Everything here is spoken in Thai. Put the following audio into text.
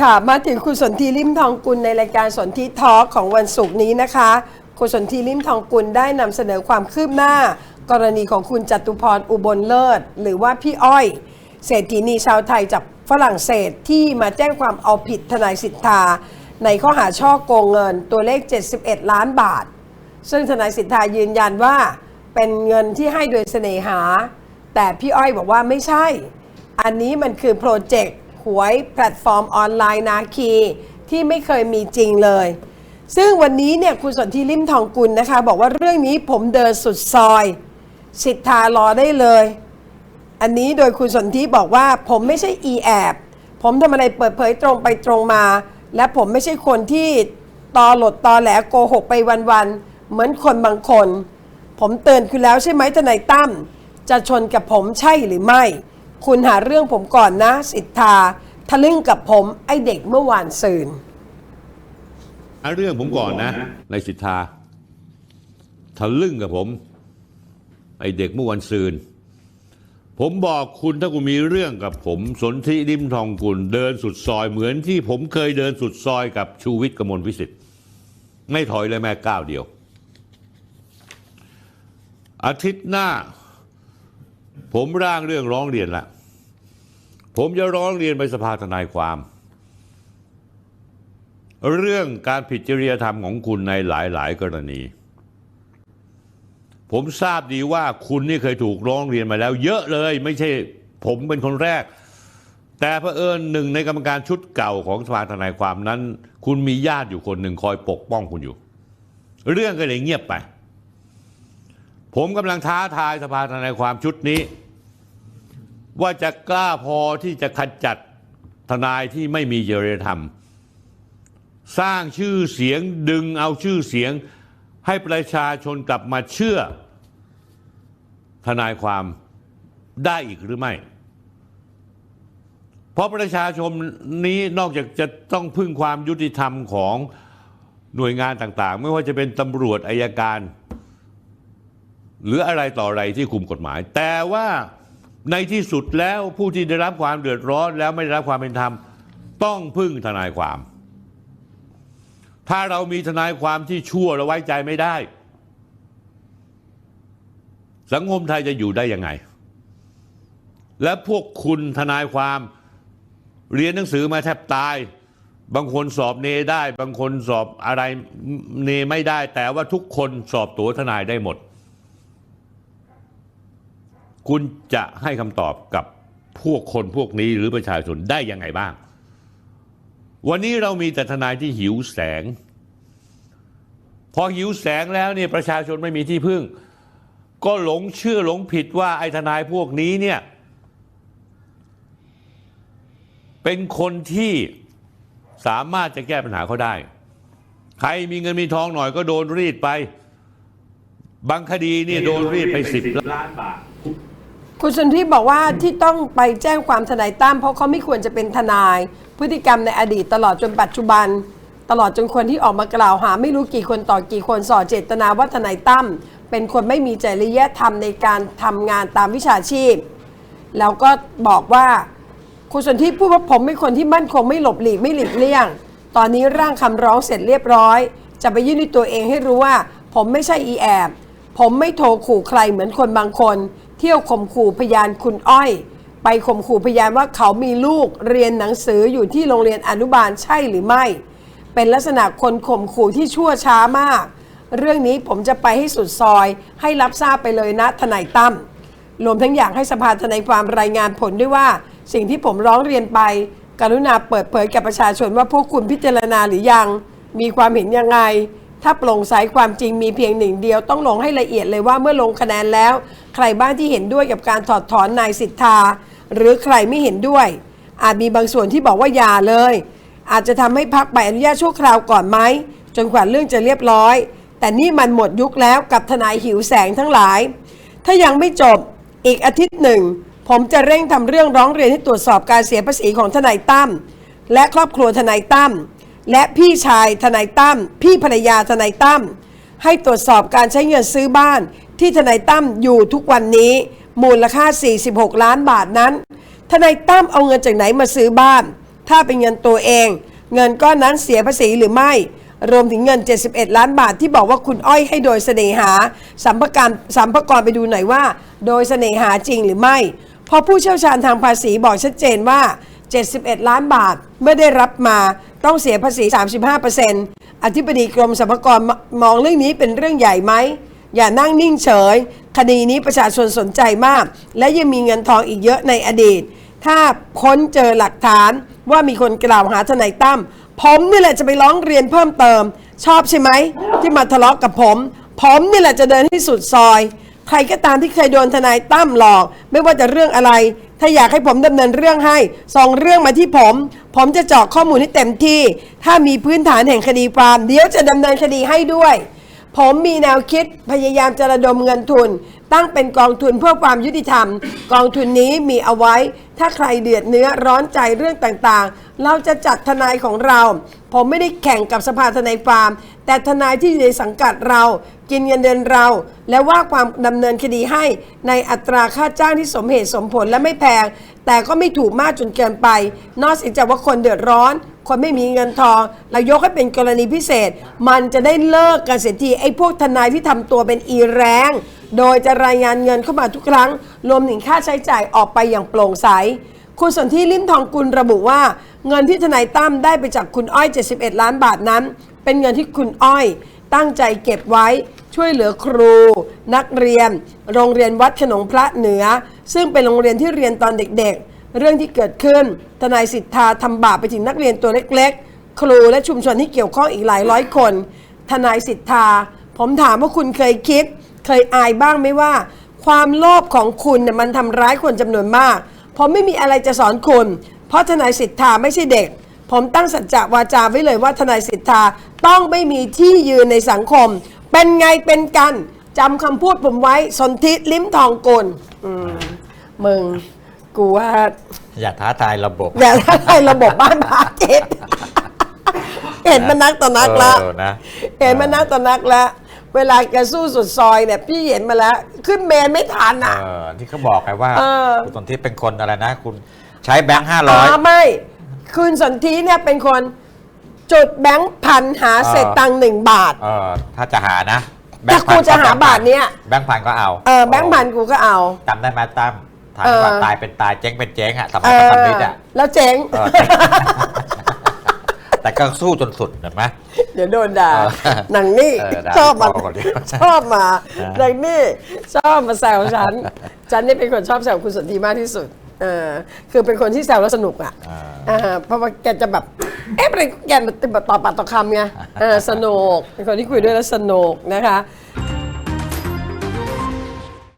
ค่ะมาถึงคุณสนธิริมทองกุลในรายการสนธิทอล์กของวันศุกร์นี้นะคะคุณสนธิริมทองกุลได้นำเสนอความคืบหน้า กรณีของคุณจตุพรอุบลเลิศ หรือว่าพี่อ้อย เศรษฐีนีชาวไทยจากฝรั่งเศสที่มาแจ้งความเอาผิดทนายสิทธา ในข้อหาช่อโกงเงินตัวเลข 71 ล้านบาท ซึ่งทนายสิทธายืนยันว่าเป็นเงินที่ให้โดยเสน่หา แต่พี่อ้อยบอกว่าไม่ใช่ อันนี้มันคือโปรเจกต์ หวยแพลตฟอร์มออนไลน์นาคีที่ไม่เคยมีจริงเลย ซึ่งวันนี้เนี่ยคุณสนธิริมทองกุลนะคะ บอกว่าเรื่องนี้ผมเดินสุดซอย สิทธารอได้เลย อันนี้โดยคุณสนธิบอกว่าผมไม่ใช่อีแอบผมทำอะไรเปิดเผยตรงไปตรงมา และผมไม่ใช่คนที่ตอหลดตอแหลโกหกไปวันๆเหมือนคนบางคน ผมเตือนคุณแล้วใช่ไหมทนายตั้มจะชนกับผมใช่หรือไม่ คุณหาเรื่องผมก่อนนะ สิทธาทะลึ่งกับผมไอเด็กเมื่อวานซืนเอาเรื่องผมก่อนนะในสิทธาทะลึ่งกับผม ไอเด็กเมื่อวันซืน ผมบอกคุณถ้าคุณมีเรื่องกับผม สนธิริมทองกุลเดินสุดซอยเหมือนที่ผมเคยเดินสุดซอยกับชูวิทย์กมลวิสิทธิ์ไม่ถอยเลยแม้ก้าวเดียว อาทิตย์หน้า ผมร่างเรื่องร้องเรียนละ ผมจะร้องเรียนไปสภาทนายความ เรื่องการผิดจริยธรรมของคุณในหลาย ๆ กรณี ผมทราบดีว่าคุณนี่เคยถูกร้องเรียนมาแล้ว เยอะเลย ไม่ใช่ผมเป็นคนแรก แต่เผอิญหนึ่งในกรรมการชุดเก่าของสภาทนายความนั้น คุณมีญาติอยู่คนหนึ่งคอยปกป้องคุณอยู่ เรื่องก็เลยเงียบไป ผมกำลังท้าทายสภาทนายความชุดนี้ ว่าจะกล้าพอที่จะขจัดทนายที่ไม่มีจริยธรรม สร้างชื่อเสียงดึงเอาชื่อเสียงให้ประชาชนกลับมาเชื่อ ทนายความได้อีกหรือไม่ เพราะประชาชนนี้นอกจากจะต้องพึ่งความยุติธรรมของหน่วยงานต่างๆ ไม่ว่าจะเป็นตำรวจอายการ หรืออะไรต่ออะไรที่คุมกฎหมาย แต่ว่า ในที่สุดแล้วผู้ที่ได้รับความเดือดร้อนแล้วไม่ได้รับความเป็นธรรม ต้องพึ่งทนายความ ถ้าเรามีทนายความที่ชั่วเราไว้ใจไม่ได้ สังคมไทยจะอยู่ได้ยังไง และพวกคุณทนายความเรียนหนังสือมาแทบตาย บางคนสอบเนได้ บางคนสอบอะไรเนไม่ได้ แต่ว่าทุกคนสอบตัวทนายได้หมด คุณจะให้คำตอบกับพวกคนพวกนี้หรือประชาชนได้ยังไงบ้าง วันนี้เรามีแต่ทนายที่หิวแสง พอหิวแสงแล้วเนี่ยประชาชนไม่มีที่พึ่ง ก็หลงเชื่อหลงผิดว่าไอ้ทนายพวกนี้เนี่ยเป็นคนที่สามารถจะแก้ปัญหาเขาได้ ใครมีเงินมีทองหน่อยก็โดนรีดไป บางคดีเนี่ยโดนรีดไปสิบล้านบาท คุณสนธิบอกว่าที่ต้องไปแจ้งความทนายตั้มเพราะเขาไม่ควรจะเป็นทนาย พฤติกรรมในอดีตตลอดจนปัจจุบัน ตลอดจนคนที่ออกมากล่าวหา ไม่รู้กี่คนต่อกี่คนส่อเจตนาว่าทนายตั้มเป็นคนไม่มีจริยธรรมในการทำงานตามวิชาชีพ แล้วก็บอกว่าคุณสนธิพูดว่าผมเป็นคนที่มั่นคงไม่หลบหลีกไม่หลีกเลี่ยง ตอนนี้ร่างคำร้องเสร็จเรียบร้อย จะไปยื่นด้วยตัวเองให้รู้ว่า ผมไม่ใช่อีแอบ ผมไม่โทรขู่ใครเหมือนคนบางคน เที่ยวข่มขู่พยานคุณอ้อย ไปข่มขู่พยานว่าเขามีลูกเรียนหนังสืออยู่ที่โรงเรียนอนุบาลใช่หรือไม่ เป็นลักษณะคนข่มขู่ที่ชั่วช้ามาก เรื่องนี้ผมจะไปให้สุดซอย ให้รับทราบไปเลยนะทนายตั้มรวมทั้งอยากให้สภาทนายความรายงานผลด้วยว่า สิ่งที่ผมร้องเรียนไป กรุณาเปิดเผยแก่ประชาชนว่าพวกคุณพิจารณาหรือยัง มีความเห็นยังไง ถ้าโปร่งใสความจริงมีเพียงหนึ่งเดียวต้องลงให้ละเอียดเลยว่าเมื่อลงคะแนนแล้ว ใครบ้างที่เห็นด้วยกับการถอดถอนนายสิทธา หรือใครไม่เห็นด้วย อาจมีบางส่วนที่บอกว่าอย่าเลย อาจจะทำให้พักใบอนุญาตชั่วคราวก่อนไหมจนกว่าเรื่องจะเรียบร้อย แต่นี่มันหมดยุคแล้วกับทนายหิวแสงทั้งหลาย ถ้ายังไม่จบอีกอาทิตย์หนึ่ง ผมจะเร่งทำเรื่องร้องเรียนให้ตรวจสอบการเสียภาษีของทนายตั้มและครอบครัวทนายตั้ม และพี่ชายทนายตั้มพี่ภรรยาทนายตั้มให้ตรวจสอบการใช้เงินซื้อบ้าน ที่ทนายตั้มอยู่ทุกวันนี้ มูลค่า 46 ล้านบาทนั้น ทนายตั้มเอาเงินจากไหนมาซื้อบ้าน ถ้าเป็นเงินตัวเอง เงินก้อนนั้นเสียภาษีหรือไม่ รวมถึงเงิน 71 ล้านบาทที่บอกว่าคุณอ้อยให้โดยเสน่หาสัมภการสัมภากรไปดูหน่อยว่า โดยเสน่หาจริงหรือไม่พราะผู้เชี่ยวชาญทางภาษีบอกชัดเจนว่า 71 ล้านบาทเมื่อได้รับมา ต้องเสียภาษี 35%อธิบดีกรมสรรพากรมองเรื่องนี้เป็นเรื่องใหญ่ไหม อย่านั่งนิ่งเฉย คดีนี้ประชาชนสนใจมาก และยังมีเงินทองอีกเยอะในอดีต ถ้าค้นเจอหลักฐานว่ามีคนกล่าวหาทนายตั้มผมนี่แหละจะไปร้องเรียนเพิ่มเติม ชอบใช่ไหม ที่มาทะเลาะกับผม ผมนี่แหละจะเดินให้สุดซอย ใครก็ตามที่เคยโดนทนายตั้มหลอก ไม่ว่าจะเรื่องอะไร ถ้าอยากให้ผมดำเนินเรื่องให้ส่งเรื่องมาที่ผม ผมจะเจาะข้อมูลให้เต็มที่ ถ้ามีพื้นฐานแห่งคดีความเดี๋ยวจะดำเนินคดีให้ด้วย ผมมีแนวคิดพยายามจะระดมเงินทุน ตั้งเป็นกองทุนเพื่อความยุติธรรม กองทุนนี้มีเอาไว้ ถ้าใครเดือดเนื้อร้อนใจเรื่องต่างๆ เราจะจัดทนายของเรา ผมไม่ได้แข่งกับสภาทนายความแต่ทนายที่อยู่ในสังกัดเรา กินเงินเดือนเรา และว่าความดำเนินคดีให้ในอัตราค่าจ้างที่สมเหตุสมผลและไม่แพง แต่ก็ไม่ถูกมากจนเกินไป นอกจากว่าคนเดือดร้อน คนไม่มีเงินทอง เรายกให้เป็นกรณีพิเศษ มันจะได้เลิกกันเสียทีไอ้พวกทนายที่ทำตัวเป็นอีแรงโดยจะรายงานเงินเข้ามาทุกครั้ง รวมถึงค่าใช้จ่ายออกไปอย่างโปร่งใส คุณสนธิลิ้มทองกุลระบุว่า เงินที่ทนายตั้มได้ไปจากคุณอ้อย 71 ล้านบาทนั้น เป็นเงินที่คุณอ้อยตั้งใจเก็บไว้ ช่วยเหลือครู นักเรียน โรงเรียนวัดขนงพระเหนือ ซึ่งเป็นโรงเรียนที่เรียนตอนเด็กๆ เรื่องที่เกิดขึ้น ทนายสิทธาทำบาปไปถึงนักเรียนตัวเล็กๆ ครูและชุมชนที่เกี่ยวข้องอีกหลายร้อยคน ทนายสิทธา ผมถามว่าคุณเคยคิด เคยอายบ้างไหมว่า ความโลภของคุณเนี่ยมันทำร้ายคนจำนวนมาก ผมไม่มีอะไรจะสอนคุณ เพราะทนายสิทธาไม่ใช่เด็กผมตั้งสัจจะวาจาไว้เลยว่าทนายสิทธาต้องไม่มีที่ยืนในสังคม เป็นไงเป็นกันจำคำพูดผมไว้สนธิลิ้มทองกุลอืมมึง กูว่า อย่าท้าทายระบบอย่าให้ระบบบ้านพาเจ็ดเห็นมานักต่อนักแล้วเออนะเห็นมานักต่อนักแล้วเวลาแกสู้สุดซอยเนี่ยพี่เห็นมาแล้ว ขึ้นเมนไม่ทันอะ เออที่เขาบอกไงว่าเออ คุณสนทิเป็นคนอะไรนะ คุณใช้แบงค์ห้าร้อยาไม่ คืนสนธิเนี่ยเป็นคน จุดแบงค์พันหาเศษตังค์หนึ่งบาท เออถ้าจะหานะถ้ากูจะหาบาทเนี้ยแบงค์พันก็เอาเออแบงค์พันกูก็เอา จำได้ไหมตั้มถามเออว่าตายเป็นตายเจ๊งเป็นเจ๊งอะสเอมัยพันธอมิตรอะแล้วเจ๊ง เออ แต่ก็สู้จนสุดเห็นไหม เดี๋ยวโดนด่าเออหนังนี่เออด่าชอบมาพ่อก่อนดิชอบมาเออ หนังนี่ชอบมาแซวฉัน ฉันนี่เป็นคนชอบแซวคุณสนธิมากที่สุด เออคือเป็นคนที่แซวแล้วสนุกอะอ่าอ่าเพราะว่าแกจะแบบเอ๊ะเป็นแกแบบต่อปากต่อคำไงเออสนุกเป็นคนที่คุยด้วยแล้วสนุกนะคะ